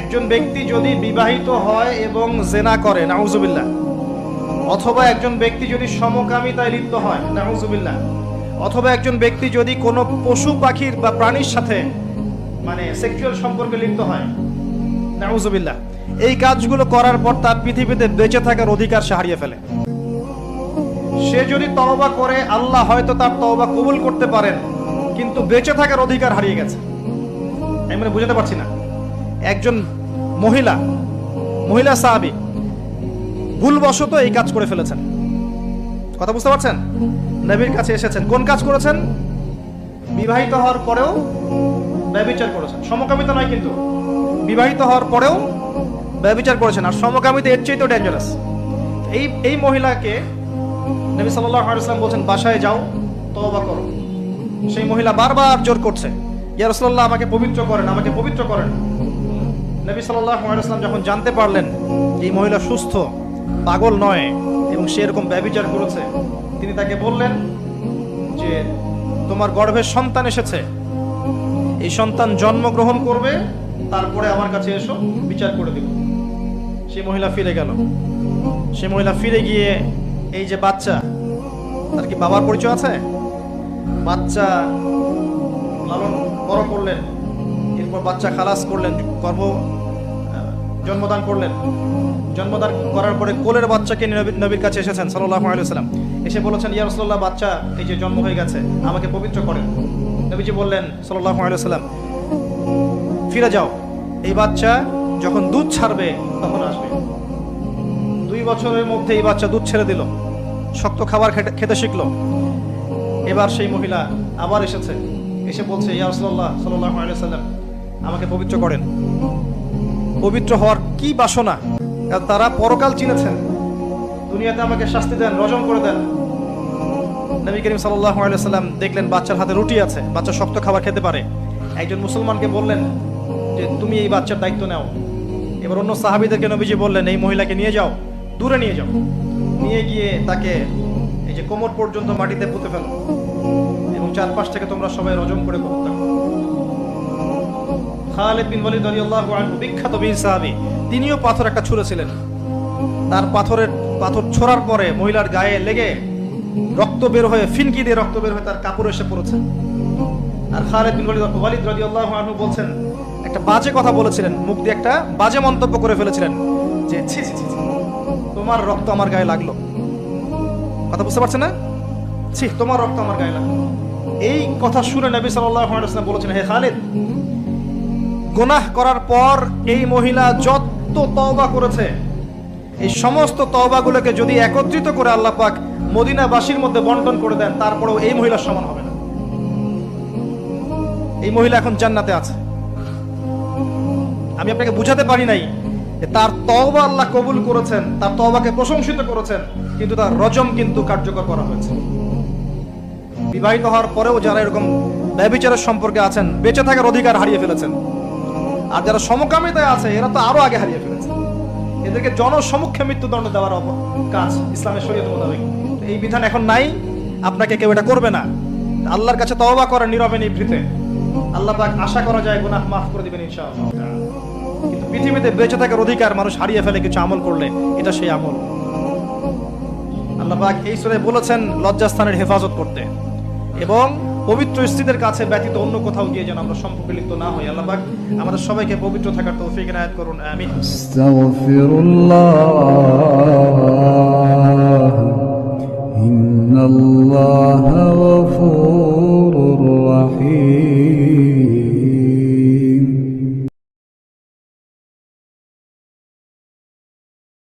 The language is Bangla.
একজন ব্যক্তি যদি বিবাহিত হয় এবং জেনা করে, নাউজুবিল্লাহ। অথবা একজন ব্যক্তি যদি সমকামিতায় লিপ্ত হয়, নাউজুবিল্লাহ। অথবা একজন ব্যক্তি যদি কোনো পশু পাখির বা প্রাণীর সাথে মানে সেক্সুয়াল সম্পর্কে লিপ্ত হয়, নাউজুবিল্লাহ। এই কাজগুলো করার পর তার পৃথিবীতে বেঁচে থাকার অধিকার সে হারিয়ে ফেলে। সে যদি তওবা করে, আল্লাহ হয়তো তার তওবা কবুল করতে পারেন, কিন্তু বেঁচে থাকার অধিকার হারিয়ে গেছে। আমি মানে বুঝাতে পারছি না। একজন মহিলা মহিলা সাহাবি, ভুলবশত এই কাজ করে ফেলেছেন। কথা বুঝতে পারছেন? নবীর কাছে এসেছেন। কোন কাজ করেছেন? বিবাহিত হওয়ার পরেও ব্যবিচার করেছেন। সমকামিতা নয় কিন্তু। বিবাহিত হওয়ার পরেও ব্যবিচার করেছেন। আর সমকামিতা এর চেয়ে তো ডেঞ্জারাস এই এই মহিলাকে নবী সাল্লাল্লাহু আলাইহি ওয়াসাল্লাম বলছেন, বাসায় যাও, তওবা করো। সেই মহিলা বারবার জোর করছে, ইয়া রাসূলুল্লাহ, আমাকে পবিত্র করেন, আমাকে পবিত্র করেন। নবী আলাইহি যখন জানতে পারলেন এই মহিলা সুস্থ, পাগল নয় এবং সে এরকম ব্যভিচার করেছে, তিনি তাকে বললেন যে, তোমার গর্ভের সন্তান এসেছে। এই সন্তান জন্মগ্রহণ করবে, তারপরে আমার কাছে এসো, বিচার করে দেব। সে মহিলা ফিরে গেল। সে মহিলা ফিরে গিয়ে এই যে বাচ্চা, তার কি বাবার পরিচয় আছে? বাচ্চা লালন বড় করলেন। বাচ্চা খালাস করলেন গর্ভ জন্মদান করলেন। জন্মদান করার পরে কোলের বাচ্চাকে নবীর কাছে এসেছেন, সাল্লাল্লাহু আলাইহি সাল্লাম এসে বলেছেন, ইয়া রাসূলুল্লাহ, বাচ্চা এই যে জন্ম হয়ে গেছে, আমাকে পবিত্র করেন নবীজি বললেন সাল্লাহ আলাইহি সাল্লাম ফিরে যাও। এই বাচ্চা যখন দুধ ছাড়বে, তখন আসবে। দুই বছরের মধ্যে এই বাচ্চা দুধ ছেড়ে দিল, শক্ত খাবার খেতে- শিখলো। এবার সেই মহিলা আবার এসেছে, এসে বলছে, ইয়া রাসূলুল্লাহ, সাল্লাল্লাহু আলাইহি সাল্লাম আমাকে পবিত্র করেন। পবিত্র হওয়ার কি বাসনা? তারা পরকাল চিনেছেন। দুনিয়াতে আমাকে শাস্তি দেন রজম করে দেন। নবী করিম আলাইহি সাল্লাম দেখলেন, বাচ্চার হাতে রুটি আছে, বাচ্চা শক্ত খাবার খেতে পারে। একজন মুসলমানকে বললেন যে, তুমি এই বাচ্চার দায়িত্ব নাও। এবার অন্য সাহাবীদেরকে নবীজি বললেন, এই মহিলাকে নিয়ে যাও, দূরে নিয়ে যাও। নিয়ে গিয়ে তাকে এই যে কোমর পর্যন্ত মাটিতে পুঁতে ফেলো এবং চারপাশ থেকে তোমরা সবাই রজম করে হত্যা করো খালিদ বিন ওয়ালিদ রাদিয়াল্লাহু আনহু, বিখ্যাত বীর সাহাবী, তিনিও পাথর একটা ছুঁড়েছিলেন। তার পাথরের, পাথর ছোড়ার পরে মহিলার গায়ে লেগে রক্ত বের হয়ে, ফিনকি দিয়ে রক্ত বের হয়ে তার কাপড় এসে পড়েছে। আর খালিদ বিন ওয়ালিদ ওয়ালিদ রাদিয়াল্লাহু আনহু বলছেন, একটা বাজে কথা বলেছিলেন, মুখ দিয়ে একটা বাজে মন্তব্য করে ফেলেছিলেন যে, ছি ছি ছি তোমার রক্ত আমার গায়ে লাগল। কথা বুঝতে পারছেন না? ছি, তোমার রক্ত আমার গায়ে লাগল। এই কথা শুনে নবী সাল্লাল্লাহু আলাইহি ওয়াসাল্লাম বলেছেন, হে খালিদ গুনাহ করার পর এই মহিলা যত তওবা করেছে, এই সমস্ত তওবাগুলোকে যদি একত্রিত করে আল্লাহ পাক মদিনাবাসীর মধ্যে বন্টন করে দেন, তারপরেও এই মহিলার সমান হবে না। এই মহিলা এখন জান্নাতে আছে। আমি আপনাকে বুঝাতে পারি নাই তার তওবা আল্লাহ কবুল করেছেন, তার তওবাকে প্রশংসিত করেছেন, কিন্তু তার রজম কিন্তু কার্যকর করা হয়েছে। বিবাহিত হওয়ার পরেও যারা এরকম ব্যবিচারের সম্পর্কে আছেন, বেঁচে থাকার অধিকার হারিয়ে ফেলেছেন। আর যারা সমকামিতায় আছে, এরা তো আরও আগে হারিয়ে ফেলেছে। এদেরকে জনসমক্ষে মৃত্যুদণ্ড দেওয়ার কাজ ইসলামের শরীয়ত মোতাবেক। এই বিধান এখন নাই, আপনাকে কেউ এটা করবে না। আল্লাহর কাছে তওবা করা নীরবে নিভৃতে। আল্লাহ পাক আশা করা যায় গুনাহ মাফ করে দিবেন ইনশাআল্লাহ। কিন্তু পৃথিবীতে বেঁচে থাকার অধিকার মানুষ হারিয়ে ফেলে কিছু আমল করলে, এটা সেই আমল। আল্লাহ পাক এই সূরায় বলেছেন, লজ্জাস্থানের হেফাজত করতে। এবং পবিত্র স্ত্রীদের কাছে ব্যতীত অন্য কোথাও গিয়ে যেন আমরা সম্পর্কে লিপ্ত না হই। আল্লাহ পাক আমাদের সবাইকে পবিত্র থাকার তৌফিক এনায়েত করুন। আমিন। আস্তাগফিরুল্লাহ, ইন্নাল্লাহা গফুরুর রহিম।